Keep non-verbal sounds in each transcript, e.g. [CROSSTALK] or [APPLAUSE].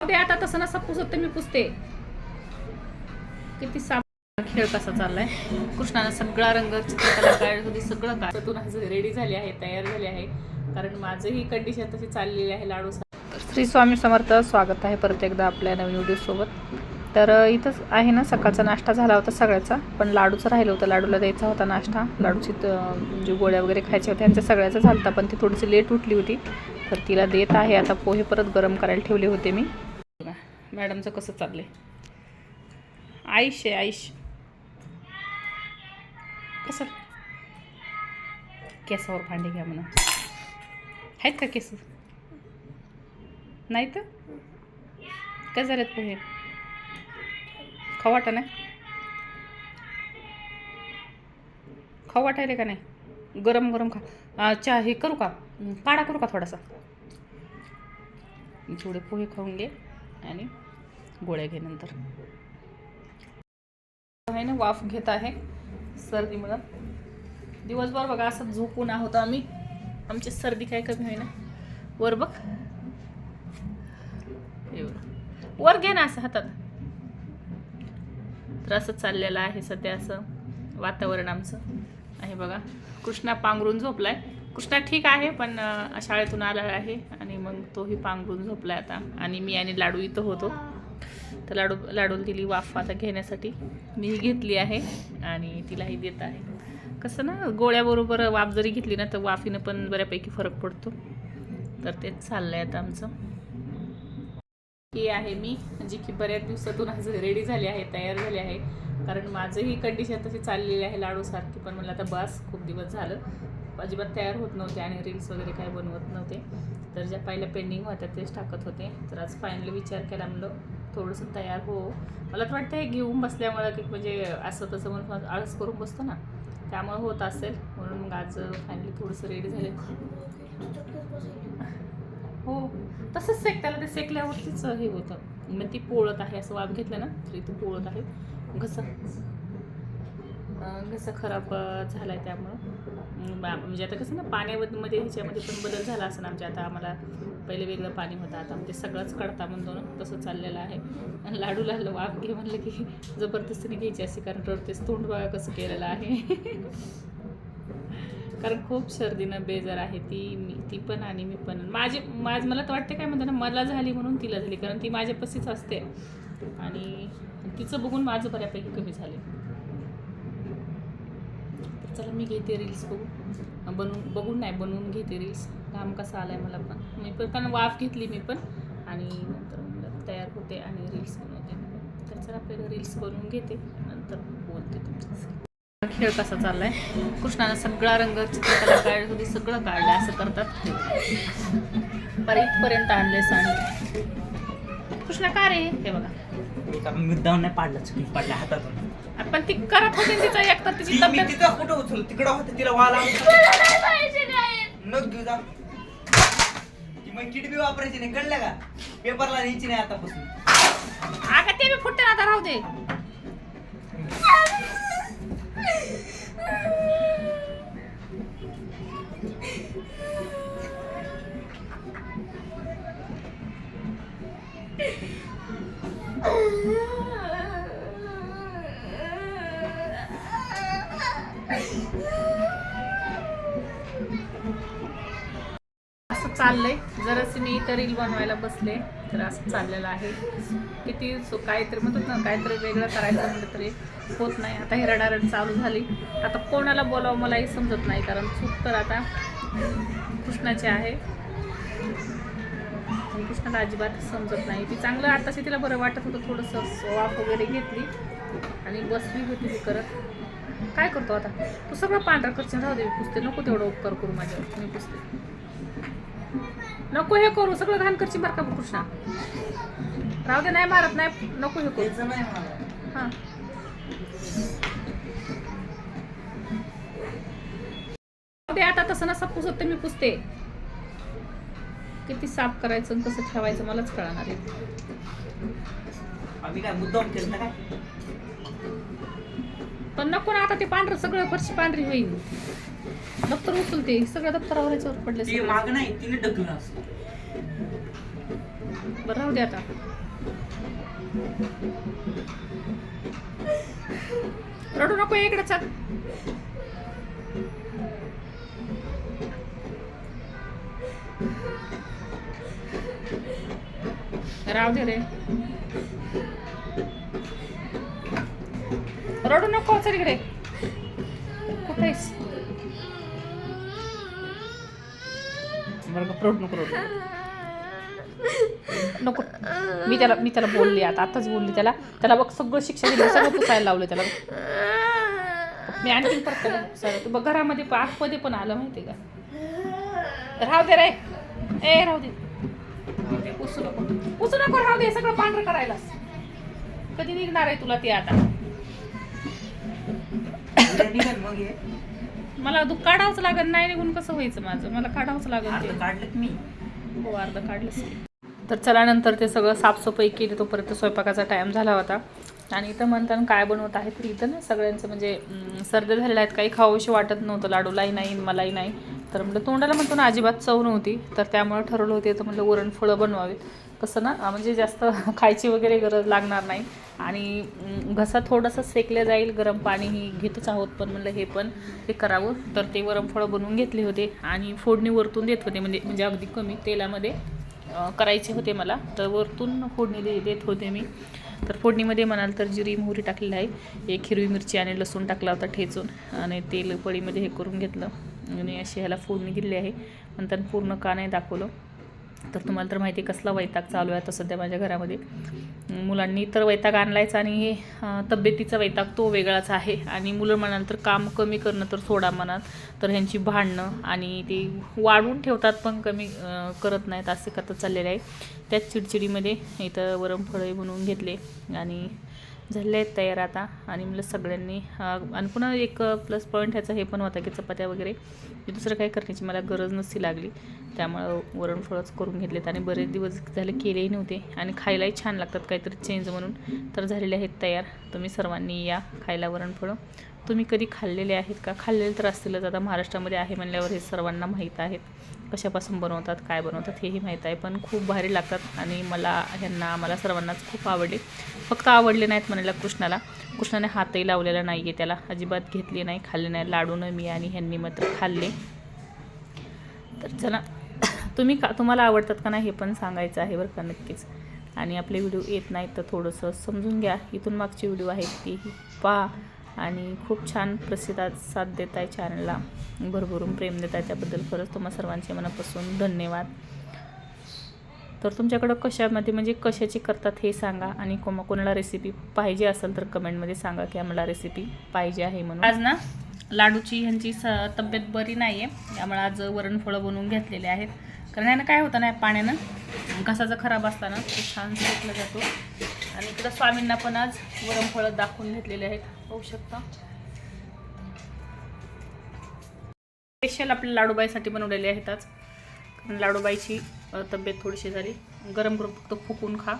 ते आता तसं नसा पुसत तर मी पुसते. किती साप खेळ कसा चाललाय. कृष्णानं सगळा रंग चित्रकला काळ होती सगळं काढतून आज रेडी झाली आहे तयार झाली आहे. कारण माझंही कंडिशन तशी चाललेली आहे लाडू श्री स्वामी समर्थ स्वागत आहे परत एकदा आपल्या नवीन व्हिडिओसोबत तर इथं इथंच आहे ना सकाळचा नाश्ता झाला होता सगळ्याचा पण लाडूचं राहिलं होतं लाडूला द्यायचा होता नाश्ता. लाडूची म्हणजे गोळ्या वगैरे खायच्या होत्या त्यांच्या सगळ्याचा झाला होता पण ती थोडीशी लेट उठली होती. तर तिला देत आहे आता पोहे परत गरम करायला ठेवले होते मी. मॅडमचं कसं चाललं आहे आयुष आहे आयुष कसं? केसावर भांडे घ्या म्हणा. आहेत का केस? नाही तर काय झालेत पोहे खाऊ वाटा नाही? खाऊ वाटायले का नाही? गरम गरम खा. चहा हे करू का? काढा करू का थोडासा? थोडे पोहे खाऊन घे आणि गोळ्या घे नंतर आहे ना वाफ घेत आहे सर्दीमुळं दिवसभर बघा असं झोपून आहोत आम्ही. आमची सर्दी काय कमी होईना. वर बघ. वर घे ना असं हातात. तर असं चाललेलं आहे सध्या असं वातावरण आमचं. आहे बघा. कृष्णा पांघरून झोपलाय. कृष्णा ठीक आहे पण शाळेतून आला आहे आणि मग तोही पांघरून झोपलाय आता. आणि मी आणि लाडू इथं होतो. तर लाडू लाडूला दिली वाफ आता घेण्यासाठी. मी घेतली आहे आणि तिलाही देत आहे. कसं ना गोळ्याबरोबर वाफ जरी घेतली ना तर वाफीनं पण बऱ्यापैकी फरक पडतो. तर तेच चाललं आहे आता आमचं. ही आहे मी जी की बऱ्याच दिवसातून आज रेडी झाली आहे तयार झाली आहे. कारण माझंही कंडिशन तशी चाललेली आहे लाडूसारखी पण मला आता बस खूप दिवस झालं. अजिबात तयार होत नव्हते आणि रील्स वगैरे काय बनवत नव्हते. तर ज्या पहिल्या पेंडिंग होत्या तेच टाकत होते. तर आज फायनली विचार केला म्हणलं थोडंसं तयार हो. मला तर वाटतं हे घेऊन बसल्यामुळं की म्हणजे असं तसं म्हणून आळस करून बसतो ना. त्यामुळे होत असेल. म्हणून मग आज फायनली थोडंसं रेडी झाले. हो. तसंच सेक त्याला ते सेकल्यावरतीच हे होतं. मग ती पोळत आहे असं वाफ घेतलं ना तरी ती पोळत आहे. घसा. घसा खराब झाला आहे त्यामुळं. म्हणजे आता कसं ना पाण्यामध्ये ह्याच्यामध्ये पण बदल झाला असं आमच्या. आता आम्हाला पहिले वेगळं पाणी होतं आता ते सगळंच काढता म्हणतो ना तसं चाललेलं आहे. आणि लाडूला वाफ घे म्हणलं की जबरदस्तीने घ्यायची असे कारण रडतेच तोंड बघा कसं केलेलं आहे. कारण खूप सर्दीनं बेजार आहे ती मी ती पण आणि मी पण. माझी माझ मला तर वाटते काय म्हणते ना मला झाली म्हणून तिला झाली कारण ती माझ्यापाशीच असते. आणि तिचं बघून माझं बऱ्यापैकी कमी झाले चला मी घेते रील्स बघू. बनवून बघून नाही बनवून घेते रील्स घाम कसा आहे मला पण. मी पण कारण वाफ घेतली मी पण. आणि नंतर तयार होते आणि रील्स बनवते. तर चला पहिलं रील्स बनवून घेते. नंतर बोलते तुमच्याशी. खेळ कसा चाललाय? कृष्णानं सगळा रंग चित्रकला काढ होती सगळं काढलं असं करतात. पर इथपर्यंत आणले सांग कृष्णा का रे? हे बघा. मुद्दाम नाही पाडला चुकी पाडल्या हातातून. पण ती करत होती तिचा एक तर तिची ती मी तब्येत तिथं कुठं उचल तिकडं होतं तिला वाला नग घेऊ जा. ती मग किट बी वापरायची नाही कळलं का? पेपरला न्यायची नाही आतापासून. अगं ते मी फुटते ना आता राहू दे. चाललंय. जरासं मी इथं रील बनवायला बसले तर असं चाललेलं आहे. किती सो काहीतरी म्हणतात ना काहीतरी वेगळं करायचं म्हटलं तरी होत नाही. आता ही रडारड चालू झाली. आता कोणाला बोलावं मलाही समजत नाही कारण चूक तर आता कृष्णाची आहे. कृष्णाला अजिबात समजत नाही. ती चांगलं आताशी तिला बरं वाटत होतं थोडंसं वाफ वगैरे घेतली आणि बसली होती ती करत. काय करतो आता? तू सगळं पांढरा करशील राहू दे पुसते. नको तेवढं उपकार करू माझ्यावर. मी पुसते. नको हे करू सगळं घाण करची बरं का कृष्णा? राहू दे नाही मारत नाही नको हे करू. हां. ते आता तसं नसं पुसत तर मी पुसते. किती साफ करायचं आणि कसं ठेवायचं मलाच कळणार आहे. ना पण नको ना आता ते पांढरं सगळं फरशी पांढरी होईल. दप्तर उचलते. सगळं दप्तरावर याच्यावर पडले ती माग नाही तिने ढकलून असं. बरं राहू दे आता. रडू नको इकडे चल. राहू दे रे. रडू नको चल इकडे. कुठे आहेस बरं रडू नको रडू. नको. मी त्याला मी त्याला बोलली आता आताच बोलली त्याला. त्याला बघ सगळं शिक्षण दिलं सगळं पुसायला लावलं त्याला. मी आणखी परत त्याला पुसायला. तू बघ घरामध्ये पण आतमध्ये पण आलं माहिती का? राहू दे रे. ए राहू दे. पुसू नको. पुसू नको राहू दे सगळं पांढरं करायला कधी निघणार आहे तुला ते आता? मग हे. मला तू काढावंच लागेल नाही निघून कसं व्हायचं माझं? मला काढावंच लागेल काढलं मी. हो अर्ध काढलंच. तर चला नंतर ते सगळं साफसफाई केली तोपर्यंत स्वयंपाकाचा टाईम झाला होता. आणि इथं म्हणताना काय बनवत आहे तर इथं ना सगळ्यांचं म्हणजे सर्दी झालेल्या आहेत. काही खाऊशी वाटत नव्हतं लाडूलाही नाही मलाही नाही. तर म्हटलं तोंडाला म्हणतो ना अजिबात चव नव्हती. तर त्यामुळे ठरवलं होते तर म्हटलं वरणफळं बनवावीत. कसं ना म्हणजे जास्त [LAUGHS] खायची वगैरे गरज लागणार नाही. आणि घसा थोडासा सेकलं जाईल गरम पाणीही घेतच आहोत पण म्हणलं हे पण ते करावं. तर ते वरणफळं बनवून घेतले होते आणि फोडणी वरतून देत होते म्हणजे म्हणजे अगदी कमी तेलामध्ये करायचे होते मला. तर वरतून फोडणी दे देत होते मी. तर फोडणीमध्ये म्हणाल तर जिरी मोहरी टाकलेली आहे. एक हिरवी मिरची आणि लसूण टाकला होता ठेचून. आणि तेल पळीमध्ये हे करून घेतलं. आणि अशी ह्याला फोडणी दिली आहे. नंतर पूर्ण का नाही दाखवलं. तर तुम्हाला तर माहिती आहे कसला वैताग चालू आहे आता सध्या माझ्या घरामध्ये. मुलांनी तर वैताग आणलायचा आणि हे तब्येतीचा वैताग तो वेगळाच आहे. आणि मुलं म्हणाल तर काम कमी करणं तर सोडा म्हणाल. तर ह्यांची भांडणं आणि ते वाढवून ठेवतात पण कमी करत नाहीत असे करत चाललेले आहे. त्याच चिडचिडीमध्ये इथं वरमफळं बनवून घेतले. आणि झाले आहेत तयार आता. आणि म्हणलं सगळ्यांनी आणि पुन्हा एक प्लस पॉईंट ह्याचा हे पण होता की चपात्या वगैरे म्हणजे दुसरं काही करण्याची मला गरज नसती लागली. त्यामुळं वरणफळच करून घेतलेत आणि बरेच दिवस झाले केलेही नव्हते. आणि खायलाही छान लागतात काहीतरी चेंज म्हणून. तर झालेले आहेत तयार. तुम्ही सर्वांनी या खायला वरणफळं तुम्ही कधी खाल्लेले आहेत का? खाल्लेले तर असतीलच. आता महाराष्ट्रामध्ये आहे म्हणल्यावर हे सर्वांना माहीत आहेत. कशापासून बनवतात काय बनवतात हेही माहीत आहे. पण खूप भारी लागतात आणि मला ह्यांना मला सर्वांनाच खूप आवडले. फक्त आवडले नाहीत म्हणायला कृष्णाला. कृष्णाने हातही लावलेला नाही आहे त्याला. अजिबात घेतली नाही खाल्ले नाही. लाडून मी आणि ह्यांनी मात्र खाल्ले. तर चला [COUGHS] तुम्ही का तुम्हाला आवडतात का नाही हे पण सांगायचं आहे बरं का नक्कीच. आणि आपले व्हिडिओ येत नाहीत तर थोडंसं समजून घ्या. इथून मागचे व्हिडिओ आहेत तेही पहा आणि खूप छान प्रसिद्धा साथ देत आहे चॅनलला. भरभरून प्रेम देत आहे त्याबद्दल खरंच तुम्हा सर्वांचे मनापासून धन्यवाद. तर तुमच्याकडं कशामध्ये म्हणजे कशाची करतात हे सांगा आणि कोमा कोणाला रेसिपी पाहिजे असेल तर कमेंटमध्ये सांगा की आम्हाला रेसिपी पाहिजे आहे म्हणून. आज ना लाडूची ह्यांची स तब्येत बरी नाही आहे त्यामुळे आज वरणफळं बनवून घेतलेले आहेत. कारण यानं काय होतं ना पाण्यानं घसाचा खराब असताना तो छान सुटला जातो. आणि इकडं स्वामींना पण आज वरणफळं दाखवून घेतलेले आहेत. होऊ शकता. स्पेशल आपल्या लाडूबाईसाठी बनवलेले आहेत आज. कारण लाडूबाईची तब्येत थोडीशी झाली. गरम गरम फक्त फुकून खा.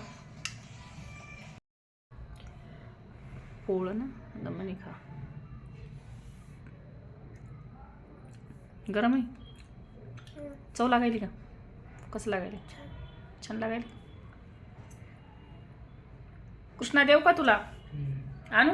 पोळं ना? दमनी खा. गरम आहे? चव लागायली का? कसं लागायला? छान लागायला? कृष्णा देव का तुला? आणू?